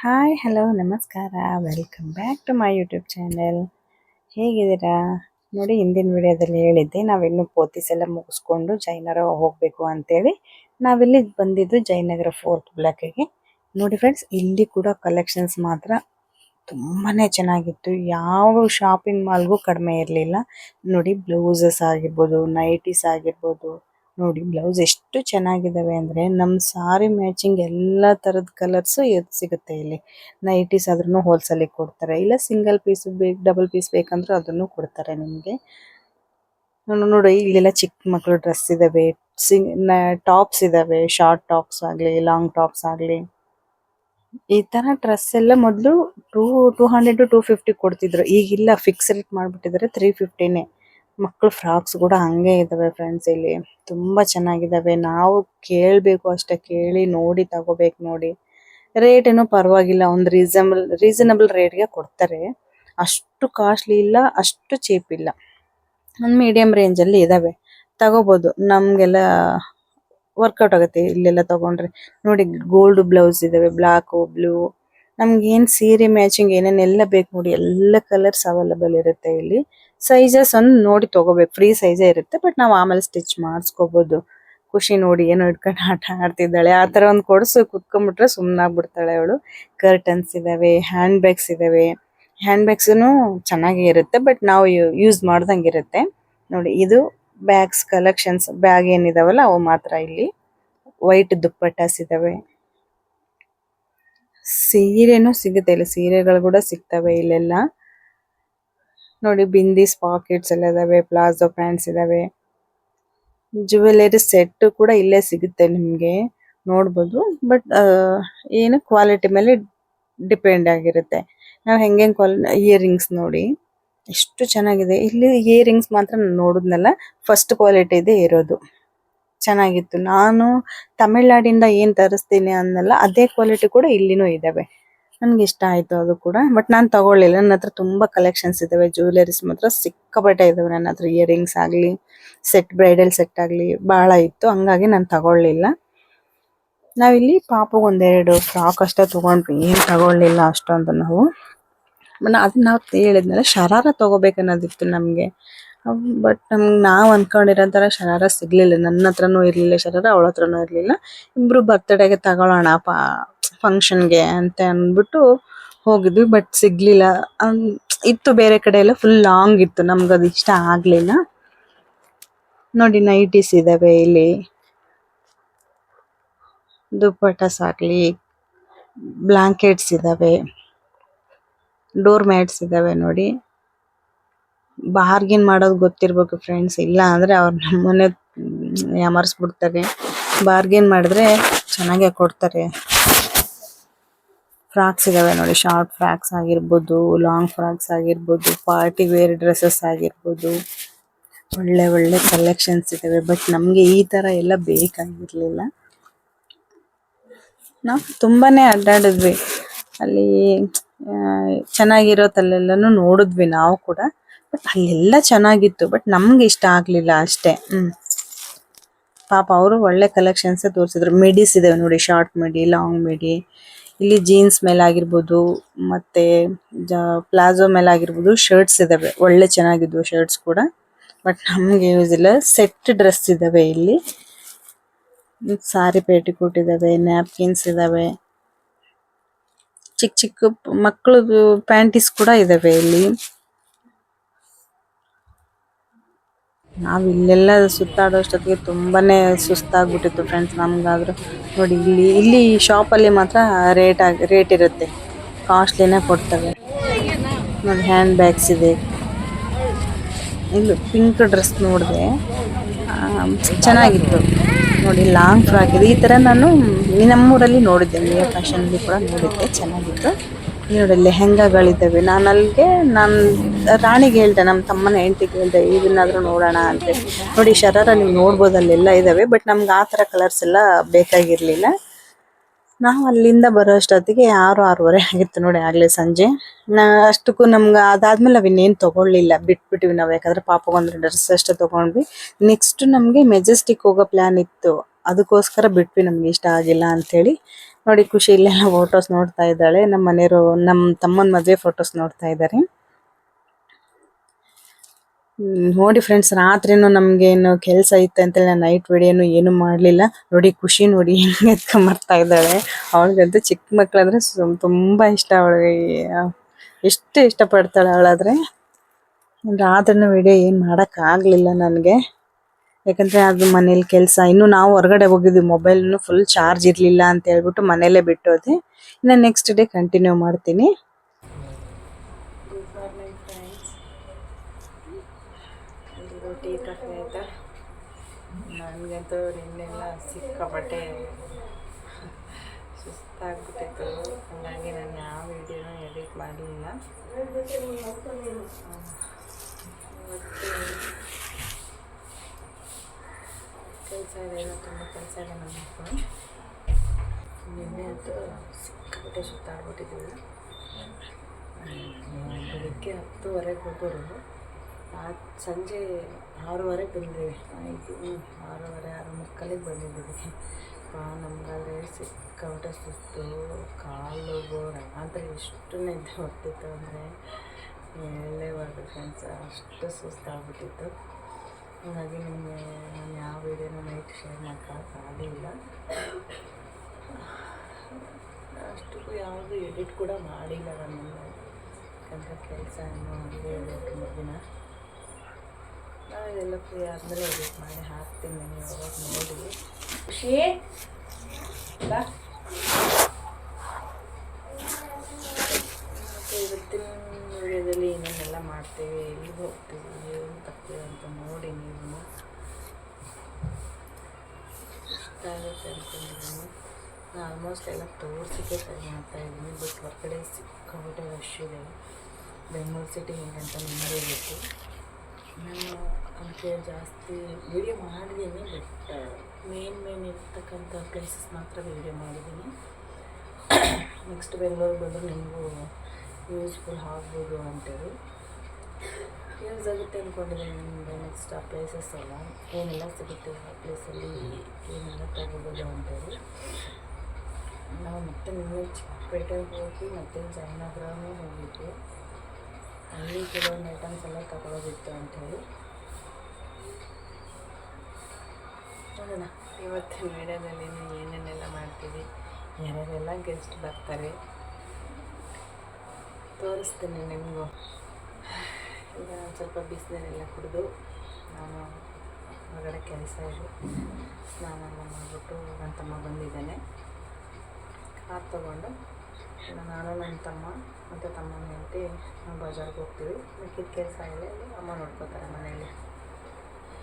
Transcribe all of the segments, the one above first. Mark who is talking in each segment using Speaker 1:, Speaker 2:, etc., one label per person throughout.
Speaker 1: Hi hello ನಮಸ್ಕಾರ. Welcome back to my YouTube channel ಹೇಗಿದ್ದೀರಾ? ನೋಡಿ, ಹಿಂದಿನ ವಿಡಿಯೋದಲ್ಲಿ ಹೇಳಿದ್ದೆ, ನಾವಿನ್ನು ಪೋತಿಸ್ ಎಲ್ಲ ಮುಗಿಸ್ಕೊಂಡು ಜೈನಗರ ಹೋಗಬೇಕು ಅಂತೇಳಿ. ನಾವಿಲ್ಲಿ ಬಂದಿದ್ದು ಜಯನಗರ ಫೋರ್ತ್ ಬ್ಲಾಕಿಗೆ ನೋಡಿ ಫ್ರೆಂಡ್ಸ್ ಇಲ್ಲಿ ಕೂಡ ಕಲೆಕ್ಷನ್ಸ್ ಮಾತ್ರ ತುಂಬಾನೇ ಚೆನ್ನಾಗಿತ್ತು. ಯಾವ ಶಾಪಿಂಗ್ ಮಾಲ್ಗೂ ಕಡಿಮೆ ಇರಲಿಲ್ಲ. ನೋಡಿ ಬ್ಲೌಸಸ್ ಆಗಿರ್ಬೋದು ನೈಟೀಸ್ ಆಗಿರ್ಬೋದು ನೋಡಿ ಬ್ಲೌಸ್ ಎಷ್ಟು ಚೆನ್ನಾಗಿದ್ದಾವೆ ಅಂದ್ರೆ ನಮ್ ಸಾರಿ ಮ್ಯಾಚಿಂಗ್ ಎಲ್ಲಾ ತರದ ಕಲರ್ಸ್ ಸಿಗುತ್ತೆ ಇಲ್ಲಿ. ನೈಟೀಸ್ ಆದ್ರೂ ಹೋಲ್ಸೇಲ್ ಕೊಡ್ತಾರೆ. ಇಲ್ಲ ಸಿಂಗಲ್ ಪೀಸ್ ಬೇಕು ಡಬಲ್ ಪೀಸ್ ಬೇಕಂದ್ರೆ ಅದನ್ನು ಕೊಡ್ತಾರೆ ನಿಮ್ಗೆ. ನೋಡಿ ಇಲ್ಲೆಲ್ಲ ಚಿಕ್ಕ ಮಕ್ಕಳು ಡ್ರೆಸ್ ಇದಾವೆ. ಟಾಪ್ಸ್ ಇದಾವೆ. ಶಾರ್ಟ್ ಟಾಪ್ಸ್ ಆಗ್ಲಿ ಲಾಂಗ್ ಟಾಪ್ಸ್ ಆಗ್ಲಿ. ಈ ತರ ಡ್ರೆಸ್ ಎಲ್ಲ ಮೊದಲು two two hundred to two fifty ಕೊಡ್ತಿದ್ರು. ಈಗಿಲ್ಲ ಫಿಕ್ಸ್ ರೇಟ್ ಮಾಡ್ಬಿಟ್ಟಿದ್ರೆ ತ್ರೀ ಫಿಫ್ಟಿನೇ ಮಕ್ಕಳು ಫ್ರಾಕ್ಸ್ ಕೂಡ ಹಂಗೆ ಇದಾವೆ ಫ್ರೆಂಡ್ಸ್ ಇಲ್ಲಿ. ತುಂಬಾ ಚೆನ್ನಾಗಿದಾವೆ ನಾವು ಕೇಳ್ಬೇಕು ಅಷ್ಟೇ, ಕೇಳಿ ನೋಡಿ ತಗೋಬೇಕು ನೋಡಿ. ರೇಟ್ ಏನೋ ಪರವಾಗಿಲ್ಲ, ಒಂದು ರೀಸನಬಲ್ ರೀಸನಬಲ್ ರೇಟ್ಗೆ ಕೊಡ್ತಾರೆ. ಅಷ್ಟು ಕಾಸ್ಟ್ಲಿ ಇಲ್ಲ, ಅಷ್ಟು ಚೀಪ್ ಇಲ್ಲ. ಒಂದು ಮೀಡಿಯಂ ರೇಂಜ್ ಅಲ್ಲಿ ಇದಾವೆ ತಗೋಬಹುದು ನಮಗೆಲ್ಲ ವರ್ಕೌಟ್ ಆಗುತ್ತೆ ಇಲ್ಲೆಲ್ಲ ತಗೊಂಡ್ರೆ. ನೋಡಿ ಗೋಲ್ಡ್ ಬ್ಲೌಸ್ ಇದಾವೆ ಬ್ಲಾಕ್ ಬ್ಲೂ ನಮ್ಗೆ ಏನ್ ಸೀರೆ ಮ್ಯಾಚಿಂಗ್ ಏನೇನೆಲ್ಲ ಬೇಕು ನೋಡಿ, ಎಲ್ಲ ಕಲರ್ಸ್ ಅವೈಲಬಲ್ ಇರುತ್ತೆ ಇಲ್ಲಿ. ಸೈಜಸ್ ಒಂದು ನೋಡಿ ತಗೋಬೇಕು. ಫ್ರೀ ಸೈಜೇ ಇರುತ್ತೆ ಬಟ್ ನಾವು ಆಮೇಲೆ ಸ್ಟಿಚ್ ಮಾಡಿಸ್ಕೋಬೋದು. ಖುಷಿ ನೋಡಿ ಏನೋ ಇಟ್ಕೊಂಡು ಆಟ ಆಡ್ತಿದ್ದಾಳೆ. ಆ ಥರ ಒಂದು ಕೊಡಿಸು. ಕುತ್ಕೊಂಡ್ಬಿಟ್ರೆ ಸುಮ್ಮನಾಗ್ಬಿಡ್ತಾಳೆ ಅವಳು. ಕರ್ಟನ್ಸ್ ಇದಾವೆ ಹ್ಯಾಂಡ್ ಬ್ಯಾಗ್ಸ್ ಇದಾವೆ. ಹ್ಯಾಂಡ್ ಬ್ಯಾಗ್ಸೂ ಚೆನ್ನಾಗಿ ಇರುತ್ತೆ ಬಟ್ ನಾವು ಯೂಸ್ ಮಾಡ್ದಂಗೆ ಇರುತ್ತೆ. ನೋಡಿ, ಇದು ಬ್ಯಾಗ್ಸ್ ಕಲೆಕ್ಷನ್ಸ್ ಬ್ಯಾಗ್ ಏನಿದಾವಲ್ಲ, ಅವು ಮಾತ್ರ ಇಲ್ಲಿ. ವೈಟ್ ದುಪ್ಪಟ್ಟಾಸ್ ಇದಾವೆ. ಸೀರೆನೂ ಸಿಗುತ್ತೆ, ಇಲ್ಲಿ ಸೀರೆಗಳು ಕೂಡ ಸಿಗ್ತವೆ ಇಲ್ಲೆಲ್ಲ. ನೋಡಿ ಬಿಂದಿಸ್ ಪಾಕೆಟ್ಸ್ ಎಲ್ಲ ಇದಾವೆ, ಪ್ಲಾಜೋ ಪ್ಯಾಂಟ್ಸ್ ಇದಾವೆ. ಜುವೆಲರಿ ಸೆಟ್ ಕೂಡ ಇಲ್ಲೇ ಸಿಗುತ್ತೆ ನಿಮ್ಗೆ, ನೋಡ್ಬೋದು. ಬಟ್ ಏನು ಕ್ವಾಲಿಟಿ ಮೇಲೆ ಡಿಪೆಂಡ್ ಆಗಿರುತ್ತೆ. ನಾವು ಹೆಂಗೆ ಕ್ವಾಲಿ, ಇಯರಿಂಗ್ಸ್ ನೋಡಿ. ಎಷ್ಟು ಚೆನ್ನಾಗಿದೆ. ಇಲ್ಲಿ ಇಯರಿಂಗ್ಸ್ ಮಾತ್ರ ನಾನು ನೋಡಿದ್ನಲ್ಲ, ಫಸ್ಟ್ ಕ್ವಾಲಿಟಿ ಇದೆ ಇರೋದು. ಚೆನ್ನಾಗಿತ್ತು. ನಾನು ತಮಿಳ್ನಾಡಿಂದ ಏನ್ ತರಿಸ್ತೀನಿ ಅನ್ನಲ್ಲ, ಅದೇ ಕ್ವಾಲಿಟಿ ಕೂಡ ಇಲ್ಲಿನೂ ಇದಾವೆ. ನನ್ಗೆ ಇಷ್ಟ ಆಯ್ತು ಅದು ಕೂಡ. ಬಟ್ ನಾನು ತಗೊಳ್ಳಿಲ್ಲ. ನನ್ನ ಹತ್ರ ತುಂಬಾ ಕಲೆಕ್ಷನ್ಸ್ ಇದಾವೆ. ಜ್ಯುವೆಲರೀಸ್ ಮಾತ್ರ ಸಿಕ್ಕಾಪಟ್ಟೆ ಇದಾವೆ ನನ್ನ ಹತ್ರ. ಇಯರಿಂಗ್ಸ್ ಆಗ್ಲಿ ಸೆಟ್ ಬ್ರೈಡಲ್ ಸೆಟ್ ಆಗ್ಲಿ ಬಹಳ ಇತ್ತು. ಹಂಗಾಗಿ ನಾನು ತಗೊಳ್ಳಿಲ್ಲ. ನಾವಿಲ್ಲಿ ಪಾಪಗೆ ಒಂದೆರಡು ಫ್ರಾಕ್ ಅಷ್ಟೇ ತಗೊಂಡ್ವಿ. ಏನು ತಗೊಳ್ಳಿಲ್ಲ ಅಷ್ಟೊಂದು ನಾವು. ಅದು ನಾವು ಹೇಳಿದ್ಮೇಲೆ ಶರಾರ ತಗೋಬೇಕು ಅನ್ನೋದಿತ್ತು ನಮ್ಗೆ. ಬಟ್ ನಮ್ಗೆ ನಾವ್ ಅನ್ಕೊಂಡಿರೋ ತರ ಶರಾರ ಸಿಗ್ಲಿಲ್ಲ. ನನ್ನ ಹತ್ರನೂ ಇರ್ಲಿಲ್ಲ ಶರಾರ ಅವಳ ಹತ್ರನೂ ಇರಲಿಲ್ಲ. ಇಬ್ರು ಬರ್ತ್ಡೇಗೆ ತಗೊಳ್ಳೋಣ ಫಂಕ್ಷನ್ಗೆ ಅಂತ ಅಂದ್ಬಿಟ್ಟು ಹೋಗಿದ್ವಿ ಬಟ್ ಸಿಗ್ಲಿಲ್ಲ. ಇತ್ತು ಬೇರೆ ಕಡೆ ಎಲ್ಲ ಫುಲ್ ಲಾಂಗ್ ಇತ್ತು, ನಮ್ಗೆ ಅದು ಇಷ್ಟ ಆಗ್ಲಿಲ್ಲ. ನೋಡಿ ನೈಟೀಸ್ ಇದಾವೆ ಇಲ್ಲಿ. ದುಪ್ಪಟಸ್ ಆಗ್ಲಿ ಬ್ಲಾಂಕೆಟ್ಸ್ ಇದಾವೆ. ಡೋರ್ ಮ್ಯಾಟ್ಸ್ ಇದಾವೆ ನೋಡಿ. ಬಾರ್ಗಿನ್ ಮಾಡೋದು ಗೊತ್ತಿರ್ಬೇಕು ಫ್ರೆಂಡ್ಸ್ ಇಲ್ಲ ಅಂದ್ರೆ ಅವ್ರ ನಮ್ಮನೆ ಯಮರ್ಸ್ಬಿಡ್ತಾರೆ. ಬಾರ್ಗಿನ್ ಮಾಡಿದ್ರೆ ಚೆನ್ನಾಗೆ ಕೊಡ್ತಾರೆ. ಫ್ರಾಕ್ಸ್ ಇದಾವೆ ನೋಡಿ ಶಾರ್ಟ್ ಫ್ರಾಕ್ಸ್ ಆಗಿರ್ಬೋದು ಲಾಂಗ್ ಫ್ರಾಕ್ಸ್ ಆಗಿರ್ಬೋದು ಪಾರ್ಟಿ ವೇರ್ ಡ್ರೆಸ್ಸಸ್ ಆಗಿರ್ಬೋದು. ಒಳ್ಳೆ ಒಳ್ಳೆ ಕಲೆಕ್ಷನ್ಸ್ ಇದಾವೆ. ಬಟ್ ನಮ್ಗೆ ಈ ತರ ಎಲ್ಲ ಬೇಕಾಗಿರ್ಲಿಲ್ಲ. ನಾವು ತುಂಬಾನೇ ಅಡ್ಡಾಡಿದ್ವಿ. ಅಲ್ಲಿ ಚೆನ್ನಾಗಿರೋ ಚೆನ್ನಾಗಿರೋತಲ್ಲೆಲ್ಲನೂ ನೋಡಿದ್ವಿ ನಾವು ಕೂಡ. ಬಟ್ ಅಲ್ಲೆಲ್ಲ ಚೆನ್ನಾಗಿತ್ತು. ಬಟ್ ನಮ್ಗೆ ಇಷ್ಟ ಆಗ್ಲಿಲ್ಲ ಅಷ್ಟೇ. ಹ್ಮ್. ಪಾಪ ಅವರು ಒಳ್ಳೆ ಕಲೆಕ್ಷನ್ಸ್ ತೋರಿಸಿದ್ರು. ಮಿಡೀಸ್ ಇದಾವೆ ನೋಡಿ ಶಾರ್ಟ್ ಮಿಡಿ ಲಾಂಗ್ ಮಿಡಿ ಇಲ್ಲಿ ಜೀನ್ಸ್ ಮೇಲೆ ಆಗಿರ್ಬಹುದು ಮತ್ತೆ ಪ್ಲಾಜೋ ಮೇಲೆ ಆಗಿರ್ಬಹುದು ಶರ್ಟ್ಸ್ ಇದಾವೆ. ಒಳ್ಳೆ ಚೆನ್ನಾಗಿದ್ವು ಶರ್ಟ್ಸ್ ಕೂಡ. ಬಟ್ ನಮ್ಗೆ ಯೂಸ್ ಇಲ್ಲ. ಸೆಟ್ ಡ್ರೆಸ್ ಇದಾವೆ ಇಲ್ಲಿ. ಸಾರಿ ಪೇಟಿಕೋಟ್ ಇದಾವೆ, ನ್ಯಾಪ್ಕಿನ್ಸ್ ಇದಾವೆ. ಚಿಕ್ಕ ಚಿಕ್ಕ ಮಕ್ಕಳದು ಪ್ಯಾಂಟೀಸ್ ಕೂಡ ಇದಾವೆ ಇಲ್ಲಿ. ನಾವ್ ಇಲ್ಲೆಲ್ಲ ಸುತ್ತಾಡೋಷ್ಟೊತ್ತಿಗೆ ತುಂಬಾನೇ ಸುಸ್ತಾಗ್ಬಿಟ್ಟಿತ್ತು ಫ್ರೆಂಡ್ಸ್ ನಮ್ಗಾದ್ರು. ನೋಡಿ, ಇಲ್ಲಿ ಇಲ್ಲಿ ಶಾಪ್ ಅಲ್ಲಿ ಮಾತ್ರ ರೇಟ್ ಆಗಿ ರೇಟ್ ಇರುತ್ತೆ. ಕಾಸ್ಟ್ಲಿನೇ ಕೊಡ್ತವೆ. ನೋಡಿ ಹ್ಯಾಂಡ್ ಬ್ಯಾಗ್ಸ್ ಇದೆ. ಇಲ್ಲಿ ಪಿಂಕ್ ಡ್ರೆಸ್ ನೋಡಿದೆ. ಚೆನ್ನಾಗಿತ್ತು. ನೋಡಿ ಲಾಂಗ್ ಫ್ರಾಕ್ ಇದೆ. ಈ ಥರ ನಾನು ನಮ್ಮೂರಲ್ಲಿ ನೋಡಿದ್ದೆ ಫ್ಯಾಷನಲ್ಲಿ ಕೂಡ ನೋಡಿದ್ದೆ. ಚೆನ್ನಾಗಿತ್ತು. ನೋಡಿ ಲೆಹೆಂಗಾಗಳಿದ್ದಾವೆ ನಾನು ಅಲ್ಲಿಗೆ ನಾನು ರಾಣಿಗೆ ಹೇಳ್ದೆ ನಮ್ಮ ತಮ್ಮನ ಹೆಂಡತಿಗೆ ಹೇಳ್ದೆ, ಇದನ್ನಾದ್ರೂ ನೋಡೋಣ ಅಂತ. ನೋಡಿ, ಶರಾರ ನೀವು ನೋಡ್ಬೋದು ಅಲ್ಲೆಲ್ಲ ಇದ್ದಾವೆ ಬಟ್ ನಮ್ಗೆ ಆ ಥರ ಕಲರ್ಸ್ ಎಲ್ಲ ಬೇಕಾಗಿರಲಿಲ್ಲ. ನಾವು ಅಲ್ಲಿಂದ ಬರೋ ಅಷ್ಟೊತ್ತಿಗೆ ಆರು ಆರೂವರೆ ಆಗಿತ್ತು ನೋಡಿ ಆಗ್ಲೇ ಸಂಜೆ. ನಾ ಅಷ್ಟಕ್ಕೂ ನಮ್ಗೆ ಅದಾದ್ಮೇಲೆ ಅವಿನ್ನೇನು ತಗೊಳ್ಳಿಲ್ಲ. ನಾವು, ಯಾಕಂದ್ರೆ ಪಾಪಗೊಂದು ಡ್ರೆಸ್ ಅಷ್ಟೇ ತಗೊಂಡ್ವಿ. ನೆಕ್ಸ್ಟ್ ನಮಗೆ ಮೆಜೆಸ್ಟಿಕ್ ಹೋಗೋ ಪ್ಲಾನ್ ಇತ್ತು. ಅದಕ್ಕೋಸ್ಕರ ಬಿಟ್ವಿ, ನಮ್ಗೆ ಇಷ್ಟ ಆಗಿಲ್ಲ ಅಂತೇಳಿ. ನೋಡಿ, ಖುಷಿ ಇಲ್ಲೆಲ್ಲ ಫೋಟೋಸ್ ನೋಡ್ತಾ ಇದ್ದಾಳೆ. ನಮ್ಮ ಮನೆಯವರು ನಮ್ಮ ತಮ್ಮನ ಮದುವೆ ಫೋಟೋಸ್ ನೋಡ್ತಾ ಇದ್ದಾರೆ. ನೋಡಿ ಫ್ರೆಂಡ್ಸ್ ರಾತ್ರಿನೂ ನಮ್ಗೆ ಏನು ಕೆಲಸ ಇತ್ತು ಅಂತೇಳಿ ನಾನು ನೈಟ್ ವಿಡಿಯೋನು ಏನು ಮಾಡಲಿಲ್ಲ. ನೋಡಿ, ಖುಷಿ ನೋಡಿ ಹೆಂಗೆ ಎತ್ಕೊಂಬರ್ತಾ ಇದ್ದಾಳೆ. ಅವಳಿಗಂತೂ ಚಿಕ್ಕ ಮಕ್ಕಳಾದ್ರೆ ತುಂಬ ಇಷ್ಟ ಅವಳಿಗೆ. ಎಷ್ಟು ಇಷ್ಟಪಡ್ತಾಳೆ ಅವಳಾದ್ರೆ. ರಾತ್ರಿನೂ ವಿಡಿಯೋ ಏನು ಮಾಡೋಕ್ಕಾಗಲಿಲ್ಲ ನನಗೆ. ಯಾಕಂದ್ರೆ ಅದು ಮನೇಲಿ ಕೆಲಸ. ಇನ್ನು ನಾವು ಹೊರಗಡೆ ಹೋಗಿದ್ವಿ ಮೊಬೈಲ್ನು ಫುಲ್ ಚಾರ್ಜ್ ಇರಲಿಲ್ಲ ಅಂತ ಹೇಳ್ಬಿಟ್ಟು ಮನೇಲೆ ಬಿಟ್ಟೋದೆ. ಇನ್ನು ನೆಕ್ಸ್ಟ್ ಡೇ ಕಂಟಿನ್ಯೂ ಮಾಡ್ತೀನಿ. ಟೀ ಕಾಫಿ ಆಯಿತಾ ನನಗಂತೂ ನಿನ್ನೆಲ್ಲ ಸಿಕ್ಕಾಪಟ್ಟೆ ಸುಸ್ತಾಗ್ಬಿಟ್ಟಿತ್ತು. ಹಾಗಾಗಿ ನಾನು ಯಾವ ವಿಡಿಯೋನೂ ಎಡಿಟ್ ಮಾಡಲಿಲ್ಲ. ಕೆಲಸ ಇದೆ ತುಂಬ ಕೆಲಸ ಇದೆ ನಮ್ಮ ನಿನ್ನೆ ಅಂತೂ ಸಿಕ್ಕಾಪಟ್ಟೆ ಸುತ್ತಾಡ್ಬಿಟ್ಟಿದ್ದೀವಿ ಬೆಳಗ್ಗೆ ಹತ್ತುವರೆಗೆ ಹೋಗೋರು ಆ ಸಂಜೆ ಆರೂವರೆಗೆ ಬಂದ್ವಿ ಆಯ್ತು ಆರೂವರೆ ಆರು ಮುಕ್ಕಾಲಿಗೆ ಬಂದಿದ್ದೀವಿ ನಮಗಾದ್ರೆ ಸಿಕ್ಕಾಪಟ್ಟೆ ಸುತ್ತು ಕಾಲು ರಾತ್ರಿ ಎಷ್ಟು ನಿದ್ದೆ ಹೊಟ್ಟಿತ್ತು ಅಂದರೆ ಹೇಳಲೇಬಾರ್ದು ಫ್ರೆಂಡ್ಸ್ ಅಷ್ಟು ಸುಸ್ತಾಗ್ಬಿಟ್ಟಿತ್ತು ಹಾಗಾಗಿ ನಿಮಗೆ ನಾನು ಯಾವ ವಿಡಿಯೋನ ನೈಟ್ ಶೇರ್ ಮಾಡೋಕ್ಕಾಗಲಿಲ್ಲ ಅಷ್ಟಕ್ಕೂ ಯಾವುದು ಎಡಿಟ್ ಕೂಡ ಮಾಡಿಲ್ಲ ನಾನು ಯಾಕಂದರೆ ಕೆಲಸ ಏನು ಹಂಗೆ ಇದೆ ತುಂಬ ದಿನ ಇದೆಲ್ಲ ಫ್ರೀ ಆದಮೇಲೆ ಎಡಿಟ್ ಮಾಡಿ ಹಾಕ್ತೀನಿ ನೀವು ಯಾವಾಗ ನೋಡಿ ಖುಷಿ? ಇವತ್ತಿನ ವಿಡಿಯೋದಲ್ಲಿ ಏನೇನೆಲ್ಲ ಮಾಡ್ತೇವೆ. ಎಲ್ಲಿ ಹೋಗ್ತೀವಿ ಏನು ತಪ್ಪೇವೆ ಅಂತ ನೋಡಿ ನೀವು. ಇಷ್ಟ ಆಗುತ್ತೆ ಅಂದ್ಕೊಂಡಿದ್ದೀನಿ ಆಲ್ಮೋಸ್ಟ್ ಎಲ್ಲ ತೋರಿಸಿಕೆ ಟ್ರೈ ಮಾಡ್ತಾ ಇದ್ದೀನಿ ಬಟ್ ಹೊರಗಡೆ ಸಿಕ್ಕಾಬಿಟ್ಟೆ ರಶ್ ಇದೆ. ಬೆಂಗಳೂರು ಸಿಟಿ ಹೇಗಂತ ಗೊತ್ತು. ನಾನು ಅದಕ್ಕೆ ಜಾಸ್ತಿ ವೀಡಿಯೋ ಮಾಡಿದ್ದೀನಿ ಬಟ್ ಮೇನ್ ಮೇನ್ ಇರ್ತಕ್ಕಂಥ ಪ್ಲೇಸಸ್ ಮಾತ್ರ ವೀಡಿಯೋ ಮಾಡಿದ್ದೀನಿ. ನೆಕ್ಸ್ಟ್ ಬೆಂಗಳೂರಿಗೆ ಬಂದರೆ ನಿಮಗೂ ಯೂಸ್ಫುಲ್ ಆಗ್ಬೋದು ಅಂತೇಳಿ ಯೂಸ್ ಆಗುತ್ತೆ ಅಂದ್ಕೊಂಡಿದ್ದೀನಿ ನಿಮಗೆ ನೆಕ್ಸ್ಟ್ ಆ ಪ್ಲೇಸಸ್ ಎಲ್ಲ ಏನೆಲ್ಲ ಸಿಗುತ್ತೆ ಆ ಪ್ಲೇಸಲ್ಲಿ ಏನೆಲ್ಲ ತಗೋಬೋದು ಅಂತೇಳಿ ನಾವು ಮತ್ತೆ ನೀವು ಚಿಕ್ಕಪೇಟೆಗೆ ಹೋಗಿ ಮತ್ತೆ ಜಯನಗರನೂ ಹೋಗಿದ್ವಿ ಅಲ್ಲಿ ಕೆಲವೊಂದು ಐಟಮ್ಸ್ ಎಲ್ಲ ತಗೊಳ್ಳೋದಿತ್ತು ಅಂಥೇಳಿ ನೋಡೋಣ ಇವತ್ತಿನ ನೀವು ಏನೇನೆಲ್ಲ ಮಾಡ್ತೀವಿ? ಯಾರ್ಯಾರೆಲ್ಲ ಗೆಸ್ಟ್ ಬರ್ತಾರೆ? ತೋರಿಸ್ತೀನಿ ನಿಮಗೂ. ಈಗ ನಾನು ಸ್ವಲ್ಪ ಬಿಸಿನೀರೆಲ್ಲ ಕುಡಿದು ನಾನು ಹೊರಗಡೆ ಕೆಲಸ ಇದೆ. ಸ್ನಾನ ಎಲ್ಲ ಮಾಡಿಬಿಟ್ಟು ನನ್ನ ತಮ್ಮ ಬಂದಿದ್ದೇನೆ. ಕಾರ್ ತೊಗೊಂಡು ನಾನು ನನ್ನ ತಮ್ಮ ಮತ್ತು ತಮ್ಮನ ಹೆಂಡತಿ ನಾವು ಬಜಾರ್ಗೆ ಹೋಗ್ತೀವಿ. ಮಿಕ್ಕಿದ ಕೆಲಸ ಇಲ್ಲ ಇಲ್ಲಿ ಅಮ್ಮ ನೋಡ್ಕೋತಾರೆ ಮನೆಯಲ್ಲಿ.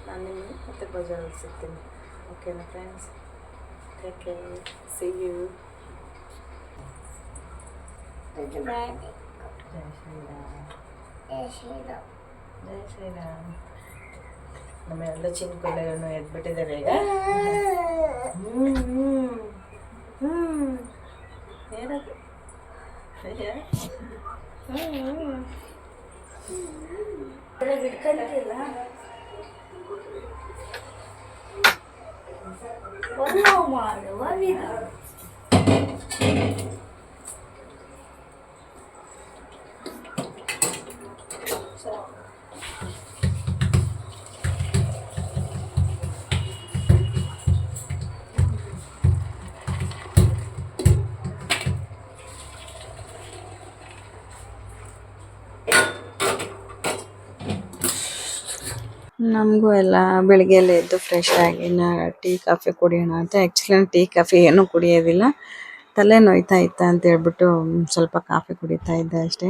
Speaker 1: ನಾನು ನಿಮಗೆ ಮತ್ತೆ ಬಜಾರಲ್ಲಿ ಸಿಗ್ತೀನಿ. ಓಕೆನಾ friends take care see you ಜೈ ಶ್ರೀರಾಮ್ ಜೈ ಶ್ರೀರಾಮ್ ನಮ್ಮ ಎಲ್ಲ ಚಿನ್ಕೊಲೆಗಳನ್ನು ಎದ್ಬಿಟ್ಟಿದ್ದಾರೆ ಈಗ ಹ್ಞೂ ಹ್ಞೂ ಹ್ಞೂ ಏನದು ಅಯ್ಯ. ಹ್ಞೂ ನಮಗೂ ಎಲ್ಲ ಬೆಳಿಗ್ಗೆಯಲ್ಲಿ ಎದ್ದು ಫ್ರೆಶ್ ಆಗಿ ನಾ ಟೀ, ಕಾಫಿ ಕುಡಿಯೋಣ ಅಂತ ಆ್ಯಕ್ಚುಲಿ ಟೀ, ಕಾಫಿ ಏನೂ ಕುಡಿಯೋದಿಲ್ಲ. ತಲೆ ನೋಯ್ತಾ ಇತ್ತ ಅಂತ ಹೇಳ್ಬಿಟ್ಟು ಸ್ವಲ್ಪ ಕಾಫಿ ಕುಡಿತಾ ಇದ್ದೆ ಅಷ್ಟೇ.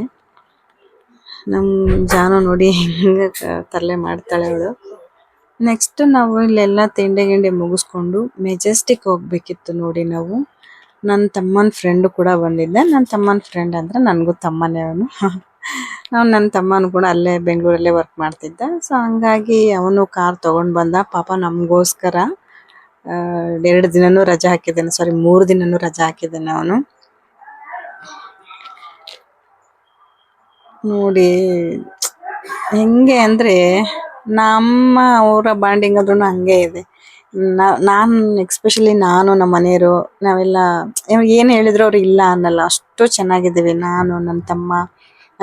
Speaker 1: ನಮ್ಮ ಜಾನು ನೋಡಿ ಹೆಂಗೆ ತರಲೆ ಮಾಡ್ತಾಳೆ ಅವಳು. ನೆಕ್ಸ್ಟ್ ನಾವು ಇಲ್ಲೆಲ್ಲ ತಿಂಡಿ ಗಿಂಡಿ ಮುಗಿಸ್ಕೊಂಡು ಮೆಜೆಸ್ಟಿಕ್ ಹೋಗ್ಬೇಕಿತ್ತು ನೋಡಿ ನಾವು. ನನ್ನ ತಮ್ಮನ ಫ್ರೆಂಡ್ ಕೂಡ ಬಂದಿದ್ದೆ. ನನ್ನ ತಮ್ಮನ ಫ್ರೆಂಡ್ ಅಂದರೆ ನನಗೂ ತಮ್ಮನೇ ಅವನು. ಅವ್ನು ನನ್ನ ತಮ್ಮನು ಕೂಡ ಅಲ್ಲೇ ಬೆಂಗಳೂರಲ್ಲೇ ವರ್ಕ್ ಮಾಡ್ತಿದ್ದ. ಸೊ ಹಂಗಾಗಿ ಅವನು ಕಾರ್ ತೊಗೊಂಡು ಬಂದ. ಪಾಪ ನಮಗೋಸ್ಕರ ಎರಡು ದಿನನೂ ರಜೆ ಹಾಕಿದ್ದಾನೆ. ಸಾರಿ ಮೂರು ದಿನನೂ ರಜೆ ಹಾಕಿದ್ದಾನೆ ಅವನು. ನೋಡಿ, ಹೆಂಗೆ ಅಂದ್ರೆ ನಮ್ಮ ಅವರ ಬಾಂಡಿಂಗ್ ಆದ್ರೂ ಹಂಗೆ ಇದೆ. ನಾನು ಎಕ್ಸ್ಪೆಷಲಿ ನಾನು ನಮ್ಮ ಮನೆಯವರು, ನಾವೆಲ್ಲ, ಏನು ಹೇಳಿದ್ರು ಅವ್ರು ಇಲ್ಲ ಅನ್ನಲ್ಲ. ಅಷ್ಟು ಚೆನ್ನಾಗಿದ್ದೀವಿ. ನಾನು ನನ್ನ ತಮ್ಮ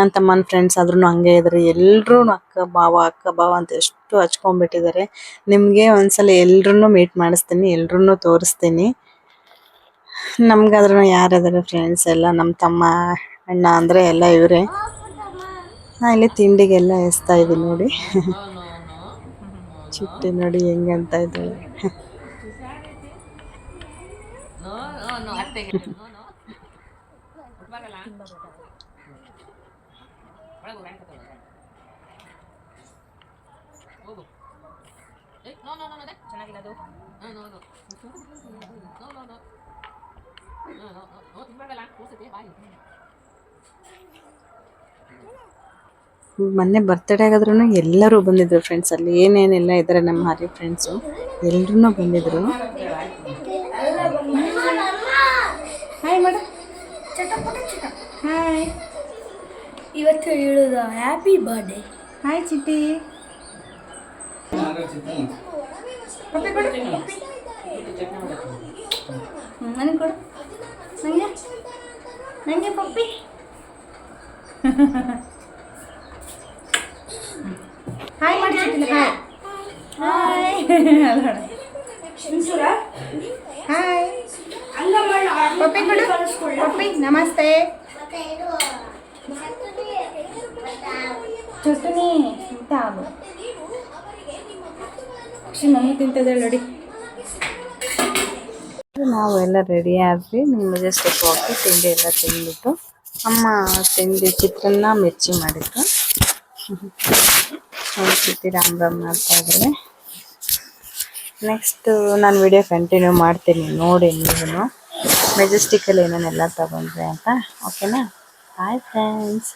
Speaker 1: ನನ್ನ ತಮ್ಮನ ಫ್ರೆಂಡ್ಸ್ ಆದ್ರೂ ಹಂಗೆ ಇದ್ರೆ. ಎಲ್ರೂ ಅಕ್ಕ ಬಾವ ಅಕ್ಕ, ಬಾವ ಅಂತ ಎಷ್ಟು ಹಚ್ಕೊಂಡ್ಬಿಟ್ಟಿದ್ದಾರೆ ನಿಮಗೆ ಒಂದ್ಸಲ ಎಲ್ರು ಮೀಟ್ ಮಾಡಿಸ್ತೀನಿ ಎಲ್ರು ತೋರಿಸ್ತೀನಿ. ನಮ್ಗಾದ್ರೂ ಯಾರಿದ್ದಾರೆ ಫ್ರೆಂಡ್ಸ್ ಎಲ್ಲ? ನಮ್ಮ ತಮ್ಮ, ಅಣ್ಣ ಅಂದರೆ ಎಲ್ಲ ಇವರೇ. ನಾ ಇಲ್ಲಿ ತಿಂಡಿಗೆಲ್ಲ ಎಸ್ತಾ ಇದ್ದೀನಿ ನೋಡಿ. ಚಿಟ್ಟೆ ನೋಡಿ ಹೆಂಗಂತ ಇದ್ದಾಳೆ. ಮೊನ್ನೆ ಬರ್ತ್ಡೇ ಆಗಾದ್ರೂ ಎಲ್ಲರೂ ಬಂದಿದ್ರು ಫ್ರೆಂಡ್ಸ್ ಅಲ್ಲಿ. ಏನೇನೆಲ್ಲ ಇದ್ದಾರೆ ನಮ್ಮ ಹರಿ ಫ್ರೆಂಡ್ಸು ಎಲ್ಲರೂ ಬಂದಿದ್ರು. ಹಾಯ್ ಮೇಡಮ್ ಹಾಯ್
Speaker 2: ಇವತ್ತು ಹೇಳೋದು ಹ್ಯಾಪಿ ಬರ್ಡೇ
Speaker 1: ಹಾಯ್ ಚಿಟ್ಟಿ. ಪಪ್ಪಿ ಕೊಡು
Speaker 2: ನನಗೆ ಕೊಡು. ನನಗೆ ನನಗೆ ಪಪ್ಪಿ?
Speaker 1: ಹಾಯ್ ಮಾಡಿ ಚಿಟ್ಟಿ ಹಾಯ್ ಹಾಯ್ ಪಪ್ಪಿ ಕೊಡು. ಪಪ್ಪಿ ನಮಸ್ತೆ. ಚಟ್ನಿ ಊಟ ಆಗು. ಖುಷಿ ಮಮ್ಮಿ ತಿಂತದೆ ನೋಡಿ. ನಾವು ಎಲ್ಲ ರೆಡಿ ಆದ್ವಿ. ನಿಮ್ಮ ಜಸ್ಟ್ ಹೋಗಿ ತಿಂಡಿ ಎಲ್ಲ ತಿಂದ್ಬಿಟ್ಟು ಅಮ್ಮ ತಿಂಡಿ ಚಿತ್ರನ್ನ ಮಿರ್ಚಿ ಮಾಡಿದ್ರು. ಚಿತ್ತಿ ರಾಮ್ ರಾಮ್ ಮಾಡ್ತಾ ಇದ್ದಾರೆ. ನೆಕ್ಸ್ಟ್ ನಾನು ವಿಡಿಯೋ ಕಂಟಿನ್ಯೂ ಮಾಡ್ತೀನಿ. ನೋಡಿ ನೀವು ಮೆಜೆಸ್ಟಿಕಲ್ಲಿ ಏನೇನೆಲ್ಲ ತಗೊಂಡ್ರೆ ಅಂತ. ಓಕೆನಾ ಬಾಯ್ ಫ್ರೆಂಡ್ಸ್